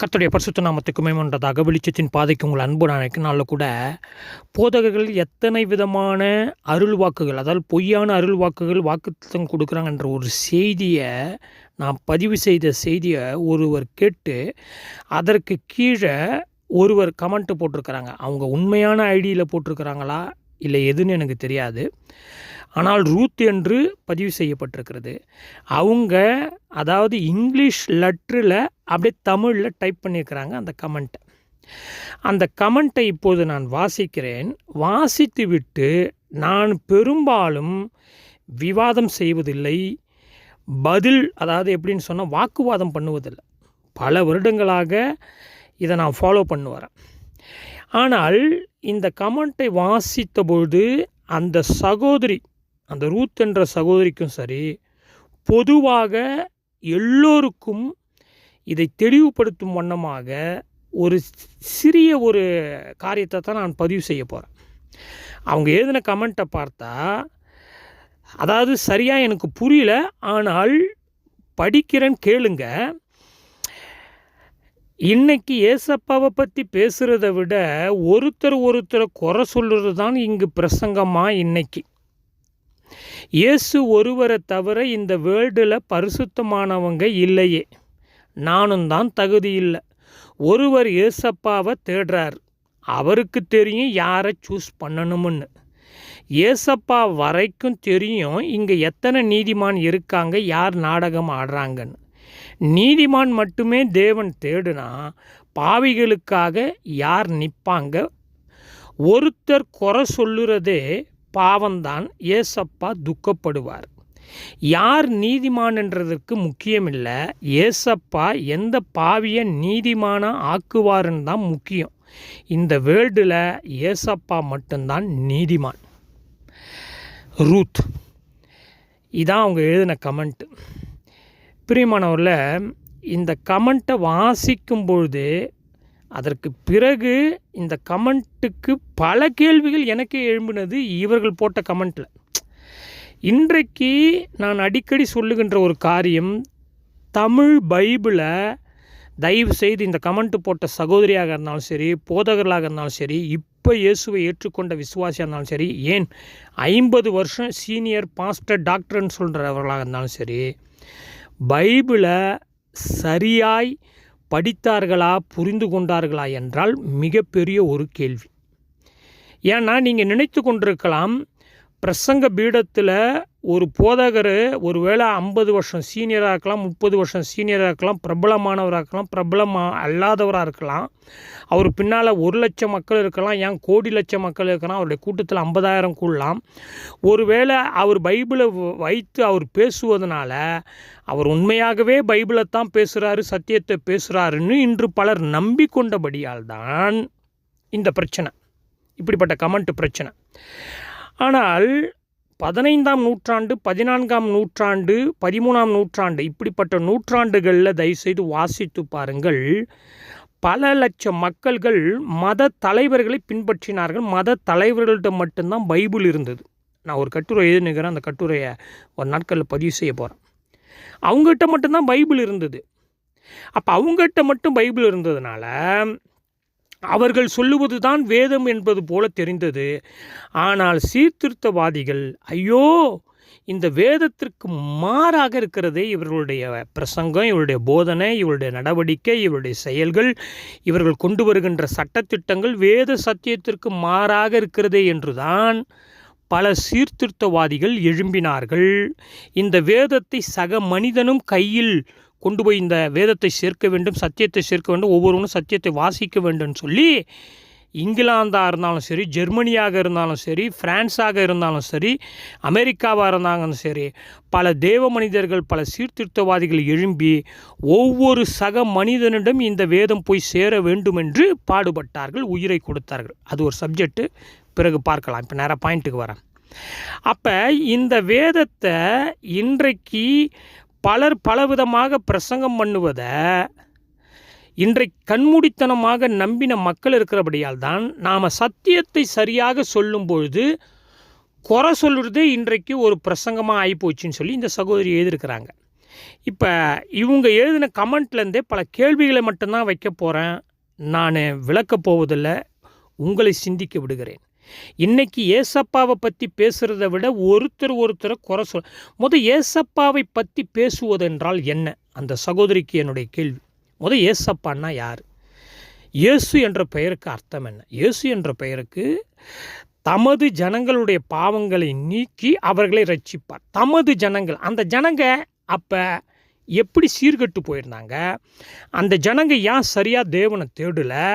கர்த்தருடைய பரிசுத்த நாமத்துக்கு மேம்பட்டதாக வெளிச்சத்தின் பாதைக்கு உங்கள் அன்பு நான் கூட போதகர்கள் எத்தனை விதமான அருள் வாக்குகள் அதாவது பொய்யான அருள் வாக்குகள் வாக்குத்தம் கொடுக்குறாங்கன்ற ஒரு செய்தியை நான் பதிவு செய்த செய்தியை ஒருவர் கேட்டு அதற்கு கீழே ஒருவர் கமெண்ட்டு போட்டிருக்கிறாங்க. அவங்க உண்மையான ஐடியில் போட்டிருக்கிறாங்களா? இல்லை எதுன்னு எனக்கு தெரியாது. ஆனால் ரூத் என்று பதிவு செய்யப்பட்டிருக்கிறது. அவங்க அதாவது இங்கிலீஷ் லெட்டரில் அப்படியே தமிழில் டைப் பண்ணியிருக்கிறாங்க அந்த கமெண்ட்டை அந்த கமெண்ட்டை இப்போது நான் வாசிக்கிறேன். வாசித்து விட்டு நான் பெரும்பாலும் விவாதம் செய்வதில்லை. பதில் அதாவது எப்படின்னு சொன்னால் வாக்குவாதம் பண்ணுவதில்லை. பல வருடங்களாக இதை நான் ஃபாலோ பண்ணு வரேன். ஆனால் இந்த கமெண்ட்டை வாசித்த பொழுது அந்த சகோதரி அந்த ரூத் என்ற சகோதரிக்கும் சரி பொதுவாக எல்லோருக்கும் இதை தெளிவுபடுத்தும் வண்ணமாக ஒரு சிறிய ஒரு காரியத்தை தான் நான் பதிவு செய்ய போகிறேன் அவங்க எழுதின கமெண்ட்டை பார்த்தா அதாவது சரியாக எனக்கு புரியல ஆனால் படிக்கிறேன் கேளுங்க. இன்னைக்கு ஏசப்பாவை பற்றி பேசுகிறத விட ஒருத்தர் ஒருத்தரை குறை சொல்கிறது தான் இங்கு பிரசங்கமாக இன்னைக்கு. இயேசு ஒருவரை தவிர இந்த வேர்ல்டில் பரிசுத்தமானவங்க இல்லையே. நானும் தான் தகுதி இல்லை. ஒருவர் ஏசப்பாவை தேடுறார். அவருக்கு தெரியும் யாரை சூஸ் பண்ணணும்னு. ஏசப்பா வரைக்கும் தெரியும் இங்கே எத்தனை நீதிமான் இருக்காங்க யார் நாடகம் ஆடுறாங்கன்னு. நீதிமான் மட்டுமே தேவன் தேடுனா பாவிகளுக்காக யார் நிற்பாங்க ஒருத்தர் குறை சொல்லுறதே பாவம்தான் ஏசப்பா துக்கப்படுவார். யார் நீதிமான் என்றதற்கு முக்கியமில்லை ஏசப்பா எந்த பாவியை நீதிமானாக ஆக்குவாருன்னு தான் முக்கியம். இந்த வேர்ல்டில் ஏசப்பா மட்டும்தான் நீதிமான். ரூத். இதான் அவங்க எழுதின கமெண்ட்டு பிரியமானவரில் இந்த கமெண்ட்டை வாசிக்கும் பொழுது அதற்கு பிறகு இந்த கமெண்ட்டுக்கு பல கேள்விகள் எனக்கே எழும்பினது இவர்கள் போட்ட கமெண்ட்டில் இன்றைக்கு நான் அடிக்கடி சொல்லுகின்ற ஒரு காரியம் தமிழ் பைபிளை தயவு செய்து இந்த கமெண்ட் போட்ட சகோதரியாக இருந்தாலும் சரி போதகர்களாக இருந்தாலும் சரி இப்போ இயேசுவை ஏற்றுக்கொண்ட விசுவாசியாக இருந்தாலும் சரி ஏன் ஐம்பது வருஷம் சீனியர் பாஸ்டர் டாக்டர்னு சொல்கிறவர்களாக இருந்தாலும் சரி பைபிளை சரியாய் படித்தார்களா புரிந்து கொண்டார்களா என்றால் மிகப்பெரிய ஒரு கேள்வி. ஏன்னா நீங்கள் நினைத்து கொண்டிருக்கலாம் பிரசங்க பீடத்தில் ஒரு போதகர் ஒரு வேளை ஐம்பது வருஷம் சீனியராக இருக்கலாம் முப்பது வருஷம் சீனியராக இருக்கலாம் பிரபலமானவராக இருக்கலாம் பிரபலமாக அல்லாதவராக இருக்கலாம். அவர் பின்னால் ஒரு லட்சம் மக்கள் இருக்கலாம் ஏன் கோடி லட்சம் மக்கள் இருக்கலாம் அவருடைய கூட்டத்தில் ஐம்பதாயிரம் கூடலாம். ஒருவேளை அவர் பைபிளை வைத்து அவர் பேசுவதனால அவர் உண்மையாகவே பைபிளை தான் பேசுகிறாரு சத்தியத்தை பேசுகிறாருன்னு இன்று பலர் நம்பிக்கொண்டபடியால் தான் இந்த பிரச்சனை இப்படிப்பட்ட கமெண்ட் பிரச்சனை. ஆனால் பதினைந்தாம் நூற்றாண்டு பதினான்காம் நூற்றாண்டு பதிமூணாம் நூற்றாண்டு இப்படிப்பட்ட நூற்றாண்டுகளில் தயவுசெய்து வாசித்து பாருங்கள். பல லட்சம் மக்கள்கள் மத தலைவர்களை பின்பற்றினார்கள். மத தலைவர்கள்ட்ட மட்டும்தான் பைபிள் இருந்தது. நான் ஒரு கட்டுரை எழுதுனுக்கிறேன். அந்த கட்டுரையை ஒரு நாட்களில் பதிவு செய்ய போகிறேன் அவங்ககிட்ட மட்டும்தான் பைபிள் இருந்தது. அப்போ அவங்ககிட்ட மட்டும் பைபிள் இருந்ததுனால அவர்கள் சொல்லுவதுதான் வேதம் என்பது போல தெரிந்தது. ஆனால் சீர்திருத்தவாதிகள் ஐயோ இந்த வேதத்திற்கு மாறாக இருக்கிறதே இவர்களுடைய பிரசங்கம் இவருடைய போதனை இவருடைய நடவடிக்கை இவருடைய செயல்கள் இவர்கள் கொண்டு வருகின்ற சட்டத்திட்டங்கள் வேத சத்தியத்திற்கு மாறாக இருக்கிறதே என்றுதான் பல சீர்திருத்தவாதிகள் எழும்பினார்கள். இந்த வேதத்தை சக மனிதனும் கையில் கொண்டு போய் இந்த வேதத்தை சேர்க்க வேண்டும் சத்தியத்தை சேர்க்க வேண்டும் ஒவ்வொருவனும் சத்தியத்தை வாசிக்க வேண்டும் சொல்லி இங்கிலாந்தாக இருந்தாலும் சரி ஜெர்மனியாக இருந்தாலும் சரி ஃப்ரான்ஸாக இருந்தாலும் சரி அமெரிக்காவாக இருந்தாலும் சரி பல தேவ மனிதர்கள் பல சீர்திருத்தவாதிகள் எழும்பி ஒவ்வொரு சக மனிதனிடம் இந்த வேதம் போய் சேர வேண்டும் என்று பாடுபட்டார்கள் உயிரை கொடுத்தார்கள். அது ஒரு சப்ஜெக்ட்டு பிறகு பார்க்கலாம். இப்போ நேராக பாயிண்ட்டுக்கு வரேன். அப்போ இந்த வேதத்தை இன்றைக்கு பலர் பலவிதமாக பிரசங்கம் பண்ணுவதை இன்றைக்கு கண்மூடித்தனமாக நம்பின மக்கள் இருக்கிறபடியால் தான் நாம் சத்தியத்தை சரியாக சொல்லும் பொழுது குறை சொல்கிறதே இன்றைக்கு ஒரு பிரசங்கமாக ஆகிப்போச்சுன்னு சொல்லி இந்த சகோதரி எழுதியிருக்கிறாங்க. இப்போ இவங்க எழுதின கமெண்ட்லேருந்தே பல கேள்விகளை மட்டும்தான் வைக்க போகிறேன் நான் விளக்கப் போவதில்லை. உங்களை சிந்திக்க விடுகிறேன். இன்னைக்கு ஏசப்பாவை பற்றி பேசுகிறத விட ஒருத்தர் ஒருத்தரை குறை சொல் முத ஏசப்பாவை பற்றி பேசுவதென்றால் என்ன? அந்த சகோதரிக்கு என்னுடைய கேள்வி. முத ஏசப்பான்னா யார்? இயேசு என்ற பெயருக்கு அர்த்தம் என்ன? இயேசு என்ற பெயருக்கு தமது ஜனங்களுடைய பாவங்களை நீக்கி அவர்களை ரட்சிப்பார். தமது ஜனங்கள் அந்த ஜனங்க அப்போ எப்படி சீர்கெட்டு போயிருந்தாங்க? அந்த ஜனங்க ஏன் சரியாக தேவனை தேடலை?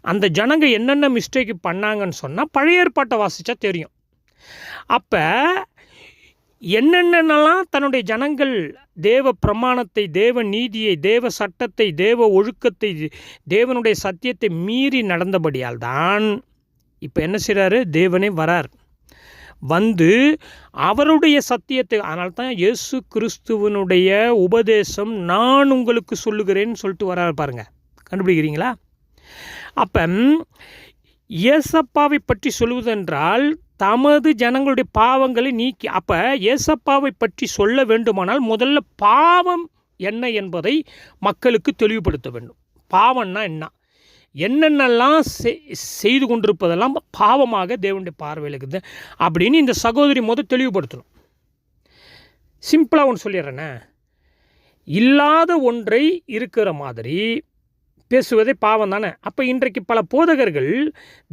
அந்த ஜனங்க என்னென்ன மிஸ்டேக் பண்ணாங்கன்னு சொன்னால் பழைய ஏற்பாட்டை வாசித்தா தெரியும். அப்போ என்னென்னலாம் தன்னுடைய ஜனங்கள் தேவ பிரமாணத்தை தேவ நீதியை தேவ சட்டத்தை தேவ ஒழுக்கத்தை தேவனுடைய சத்தியத்தை மீறி நடந்தபடியால் தான் இப்போ என்ன செய்கிறாரு தேவனே வரார். வந்து அவருடைய சத்தியத்தை அதனால தான் இயேசு கிறிஸ்துவனுடைய உபதேசம் நான் உங்களுக்கு சொல்லுகிறேன்னு சொல்லிட்டு வராரு பாருங்கள் கண்டுபிடிக்கிறீங்களா? அப்போ இயேசப்பாவை பற்றி சொல்வதென்றால் தமது ஜனங்களுடைய பாவங்களை நீக்கி அப்போ ஏசப்பாவை பற்றி சொல்ல வேண்டுமானால் முதல்ல பாவம் என்ன என்பதை மக்களுக்கு தெளிவுபடுத்த வேண்டும். பாவம்னா என்ன? என்னென்னலாம் செய்து கொண்டிருப்பதெல்லாம் பாவமாக தேவனுடைய பார்வையில் இருக்குது அப்படின்னு இந்த சகோதரி முத தெளிவுபடுத்தணும். சிம்பிளாக ஒன்று சொல்லிடுறேனே. இல்லாத ஒன்றை இருக்கிற மாதிரி பேசுவதே பாவம் தானே. அப்போ இன்றைக்கு பல போதகர்கள்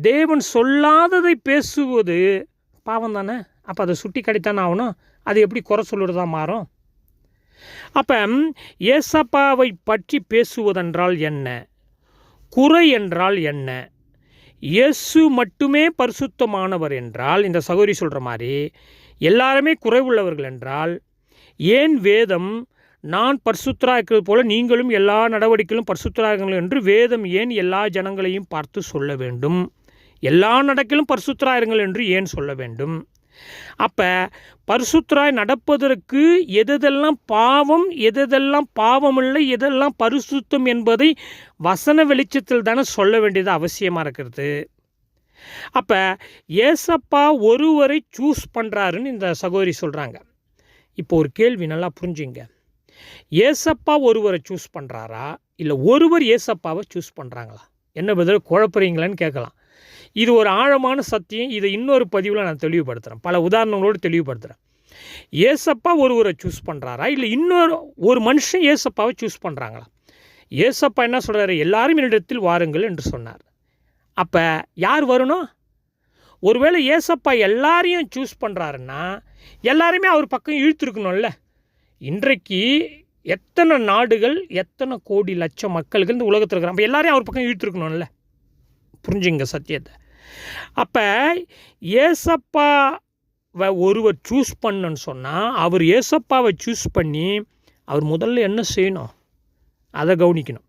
தேவன் சொல்லாததை பேசுவது பாவம் தானே. அப்போ அதை சுட்டி கடித்தானே ஆகணும். அது எப்படி குறை சொல்லுறதா மாறும்? அப்போ ஏசப்பாவை பற்றி பேசுவதென்றால் என்ன? குறை என்றால் என்ன? இயேசு மட்டுமே பரிசுத்தமானவர் என்றால் இந்த சகோதரி சொல்கிற மாதிரி எல்லாருமே குறைவுள்ளவர்கள் என்றால் ஏன் வேதம் நான் பரிசுத்தராக இருக்கிறது போல நீங்களும் எல்லா நடவடிக்கைகளும் பரிசுத்தராகுங்கள் என்று வேதம் ஏன் எல்லா ஜனங்களையும் பார்த்து சொல்ல வேண்டும்? எல்லா நடக்கிலும் பரிசுத்தராயிருங்கள் என்று ஏன் சொல்ல வேண்டும்? அப்போ பரிசுத்தராய் நடப்பதற்கு எதெல்லாம் பாவம் எதெல்லாம் பாவம் இல்லை எதெல்லாம் பரிசுத்தம் என்பதை வசன வெளிச்சத்தில் தானே சொல்ல வேண்டியது அவசியமாக இருக்கிறது. அப்போ ஏசப்பா ஒருவரை சூஸ் பண்ணுறாருன்னு இந்த சகோதரி சொல்கிறாங்க இப்போ ஒரு கேள்வி நல்லா புரிஞ்சுங்க. ஏசப்பா ஒருவரை சூஸ் பண்ணுறாரா இல்லை ஒருவர் ஏசப்பாவை சூஸ் பண்ணுறாங்களா என்ன பதில் குழப்புறீங்களான்னு கேட்கலாம். இது ஒரு ஆழமான சத்தியம். இதை இன்னொரு பதிவில் நான் தெளிவுபடுத்துகிறேன் பல உதாரணங்களோடு தெளிவுபடுத்துகிறேன் ஏசப்பா ஒருவரை சூஸ் பண்ணுறாரா இல்லை இன்னொரு ஒரு மனுஷன் ஏசப்பாவை சூஸ் பண்ணுறாங்களா ஏசப்பா என்ன சொல்கிறாரு எல்லாரும் என்னிடத்தில் வாருங்கள் என்று சொன்னார். அப்போ யார் வரணும்? ஒருவேளை ஏசப்பா எல்லாரையும் சூஸ் பண்ணுறாருன்னா எல்லாருமே அவர் பக்கம் இழுத்துருக்கணும்ல. இன்றைக்கு எத்தனை நாடுகள் எத்தனை கோடி லட்சம் மக்களுக்கு இந்த உலகத்தில் இருக்கிறாங்க? அப்போ எல்லாரையும் அவர் பக்கம் இழுத்துருக்கணும்ல. புரிஞ்சுங்க சத்தியத்தை. அப்போ ஏசப்பாவை ஒருவர் சூஸ் பண்ணுன்னு சொன்னால் அவர் ஏசப்பாவை சூஸ் பண்ணி அவர் முதல்ல என்ன செய்யணும்? அதை கவனிக்கணும்.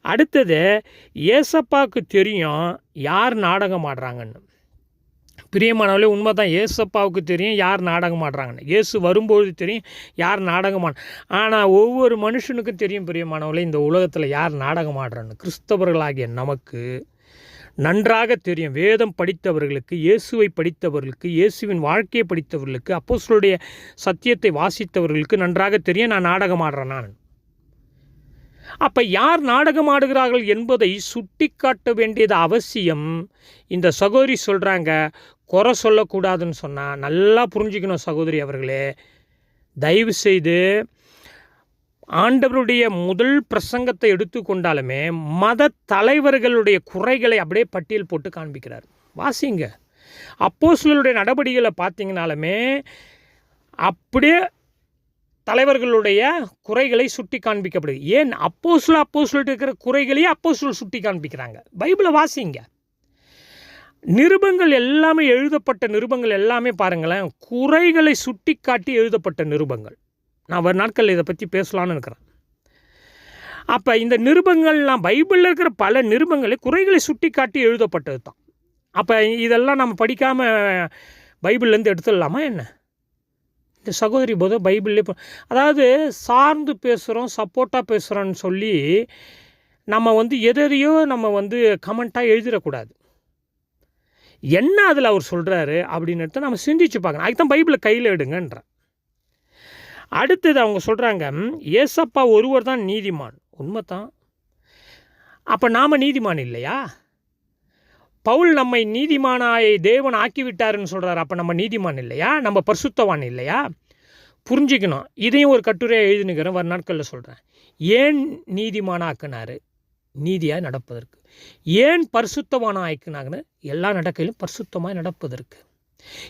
அடுத்தது ஏசப்பாவுக்கு தெரியும் யார் நாடகம் ஆடுறாங்கன்னு. பிரியமானவர்களே உண்மை தான் ஏசப்பாவுக்கு தெரியும் யார் நாடகம் ஆடுறாங்கன்னு. ஏசு வரும்போது தெரியும் யார் நாடகம் ஆட ஆனால் ஒவ்வொரு மனுஷனுக்கும் தெரியும் பிரியமானவர்களே இந்த உலகத்தில் யார் நாடகம் ஆடுறான்னு. கிறிஸ்தவர்களாகிய நமக்கு நன்றாக தெரியும். வேதம் படித்தவர்களுக்கு இயேசுவை படித்தவர்களுக்கு இயேசுவின் வாழ்க்கையை படித்தவர்களுக்கு அப்போஸ்களுடைய சத்தியத்தை வாசித்தவர்களுக்கு நன்றாக தெரியும். நான் நாடகம் ஆடுறேன் நான். அப்போ யார் நாடகம் ஆடுகிறார்கள் என்பதை சுட்டி காட்ட வேண்டியது அவசியம். இந்த சகோதரி சொல்கிறாங்க குறை சொல்லக்கூடாதுன்னு சொன்னால் நல்லா புரிஞ்சுக்கணும் சகோதரி அவர்களே. தயவு செய்து ஆண்டவருடைய முதல் பிரசங்கத்தை எடுத்துக்கொண்டாலுமே மத தலைவர்களுடைய குறைகளை அப்படியே பட்டியல் போட்டு காண்பிக்கிறார். வாசிங்க. அப்போஸ்களுடைய நடவடிக்கைகளை பார்த்தீங்கனாலுமே அப்படியே தலைவர்களுடைய குறைகளை சுட்டி காண்பிக்கப்படுது. ஏன்? அப்போஸ்ல அப்போஸ்ல இருக்கிற குறைகளையே அப்போஸ்ல சுட்டி காண்பிக்கிறாங்க. பைபிளை வாசிங்க. நிருபங்கள் எல்லாமே எழுதப்பட்ட நிருபங்கள் எல்லாமே பாருங்களேன் குறைகளை சுட்டி காட்டி எழுதப்பட்ட நிருபங்கள். நான் வரும் நாட்களில் இதை பற்றி பேசலான்னு இருக்கிறேன் அப்போ இந்த நிருபங்கள்லாம் பைபிளில் இருக்கிற பல நிருபங்களை குறைகளை சுட்டி காட்டி எழுதப்பட்டது தான் அப்போ இதெல்லாம் நம்ம படிக்காமல் பைபிள்லேருந்து எடுத்துடலாமா என்ன? இந்த சகோதரி போது பைபிள்லே அதாவது சார்ந்து பேசுகிறோம் சப்போர்ட்டாக பேசுகிறோன்னு சொல்லி நம்ம வந்து எதையோ நம்ம வந்து கமெண்ட்டாக எழுதிடக்கூடாது. என்ன அதில் அவர் சொல்கிறாரு அப்படின்னு நம்ம சிந்திச்சு பார்க்கணும். அதுக்கு தான் பைபிளை கையில் எடுங்கன்றேன் அடுத்தது அவங்க சொல்கிறாங்க ஏசப்பா ஒருவர் தான் நீதிமான். உண்மைதான். அப்போ நாம் நீதிமான் இல்லையா? பவுல் நம்மை நீதிமானாய் தேவன் ஆக்கிவிட்டாருன்னு சொல்கிறார் அப்போ நம்ம நீதிமான் இல்லையா? நம்ம பரிசுத்தவான் இல்லையா? புரிஞ்சுக்கணும். இதையும் ஒரு கட்டுரையை எழுதினுக்கிறேன். வர நாட்களில் சொல்கிறேன் ஏன் நீதிமானாக்குனாரு நீதியாக நடப்பதற்கு. ஏன் பரிசுத்தவான ஆக்கினாங்கன்னு எல்லா நடக்கையிலும் பரிசுத்தமாக நடப்பதற்கு.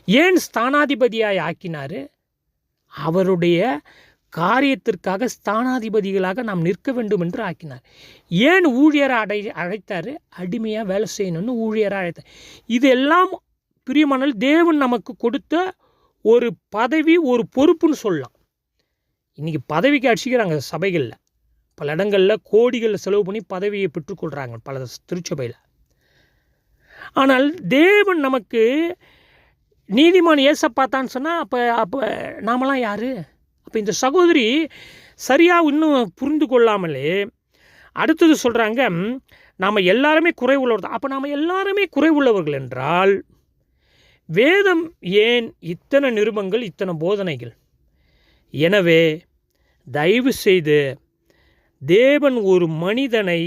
ஏன் ஸ்தானாதிபதியாய் ஆக்கினார்? அவருடைய காரியத்திற்காக ஸ்தானாதிபதிகளாக நாம் நிற்க வேண்டும் என்று ஆக்கினார். ஏன் ஊழியரை அடை அழைத்தார்? அடிமையாக வேலை செய்யணும்னு ஊழியரை அழைத்தார். இதெல்லாம் பிரியமானால் தேவன் நமக்கு கொடுத்த ஒரு பதவி ஒரு பொறுப்புன்னு சொல்லலாம். இன்றைக்கி பதவிக்கு அடிச்சிக்கிறாங்க சபைகளில். பல இடங்களில் கோடிகளில் செலவு பண்ணி பதவியை பெற்றுக்கொள்கிறாங்க பல திருச்சபையில். ஆனால் தேவன் நமக்கு நீதிமான் ஏசப்பாத்தான்னு சொன்னால் அப்போ அப்போ நாமெல்லாம் யார்? அப்போ இந்த சகோதரி சரியாக இன்னும் புரிந்து கொள்ளாமலே அடுத்தது சொல்கிறாங்க நாம் எல்லாருமே குறை உள்ளவர் அப்போ நாம் எல்லாருமே குறை உள்ளவர்கள் என்றால் வேதம் ஏன் இத்தனை நிருபங்கள் இத்தனை போதனைகள்? எனவே தயவு செய்து தேவன் ஒரு மனிதனை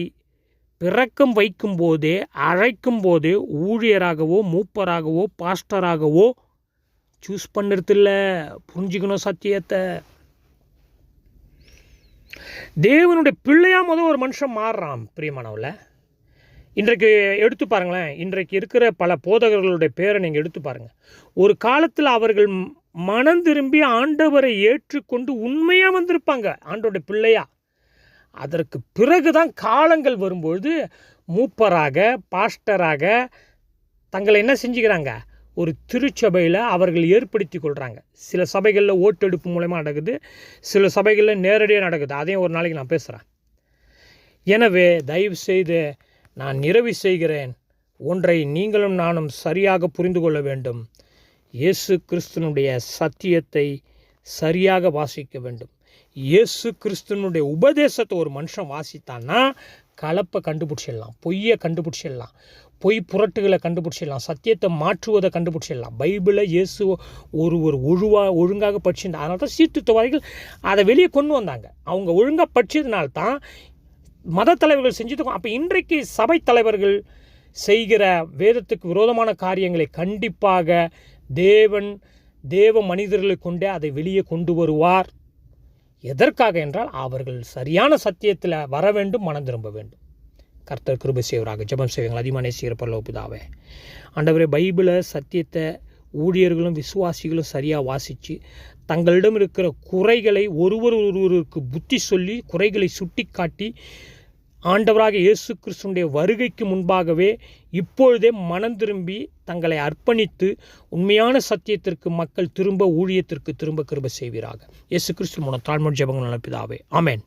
பிறக்கம் வைக்கும்போதே அழைக்கும் போதே ஊழியராகவோ மூப்பராகவோ பாஸ்டராகவோ சூஸ் பண்ணுறதில்ல. புரிஞ்சுக்கணும் சத்தியத்தை. தேவனுடைய பிள்ளையாக முதல் ஒரு மனுஷன் மாறுறான் பிரியமானவில் இன்றைக்கு எடுத்து பாருங்களேன் இன்றைக்கு இருக்கிற பல போதகர்களுடைய பேரை நீங்கள் எடுத்து பாருங்கள் ஒரு காலத்தில் அவர்கள் மனம் திரும்பி ஆண்டவரை ஏற்றுக்கொண்டு உண்மையாக வந்திருப்பாங்க ஆண்டோட பிள்ளையா. அதற்கு பிறகு தான் காலங்கள் வரும்பொழுது மூப்பராக பாஸ்டராக தங்களை என்ன செஞ்சுக்கிறாங்க? ஒரு திருச்சபையில் அவர்கள் ஏற்படுத்தி கொள்கிறாங்க சில சபைகளில் ஓட்டெடுப்பு மூலயமா நடக்குது சில சபைகளில் நேரடியாக நடக்குது. அதையும் ஒரு நாளைக்கு நான் பேசுகிறேன் எனவே தயவு செய்து நான் நிறைவு செய்கிறேன். ஒன்றை நீங்களும் நானும் சரியாக புரிந்து கொள்ள வேண்டும். இயேசு கிறிஸ்தனுடைய சத்தியத்தை சரியாக வாசிக்க வேண்டும். இயேசு கிறிஸ்தனுடைய உபதேசத்தை ஒரு மனுஷன் வாசித்தான்னா கலப்பை கண்டுபிடிச்சிடலாம் பொய்யை கண்டுபிடிச்சிடலாம் பொய் புரட்டுகளை கண்டுபிடிச்சிடலாம் சத்தியத்தை மாற்றுவதை கண்டுபிடிச்சிடலாம். பைபிளை இயேசு ஒரு ஒரு ஒழுவாக ஒழுங்காக படிச்சிருந்தா அதனால தான் சீர்திருத்தவாதிகள் அதை வெளியே கொண்டு வந்தாங்க. அவங்க ஒழுங்காக படித்ததுனால தான் மத தலைவர்கள் அப்போ இன்றைக்கு சபை தலைவர்கள் செய்கிற வேதத்துக்கு விரோதமான காரியங்களை கண்டிப்பாக தேவன் தேவ மனிதர்களை கொண்டே அதை வெளியே கொண்டு வருவார். எதற்காக என்றால் அவர்கள் சரியான சத்தியத்தில் வர வேண்டும் மனம் திரும்ப வேண்டும். கர்த்தர் கிருபை செய்வராக. ஜெபம் செய்வாங்க அதிகமான நேசிக்கிற பரலோபிதாவே ஆண்டவரே பைபிளை சத்தியத்தை ஊழியர்களும் விசுவாசிகளும் சரியாக வாசித்து தங்களிடம் இருக்கிற குறைகளை ஒருவர் ஒருவருக்கு புத்தி சொல்லி குறைகளை சுட்டி காட்டி ஆண்டவராக இயேசு கிறிஸ்துடைய வருகைக்கு முன்பாகவே இப்பொழுதே மனம் திரும்பி தங்களை அர்ப்பணித்து உண்மையான சத்தியத்திற்கு மக்கள் திரும்ப ஊழியத்திற்கு திரும்ப கிருப செய்வீராக. இயேசு கிறிஸ்து மூலம் தாழ்மொழி ஜபங்கள் நடப்பிதாவே. ஆமேன்.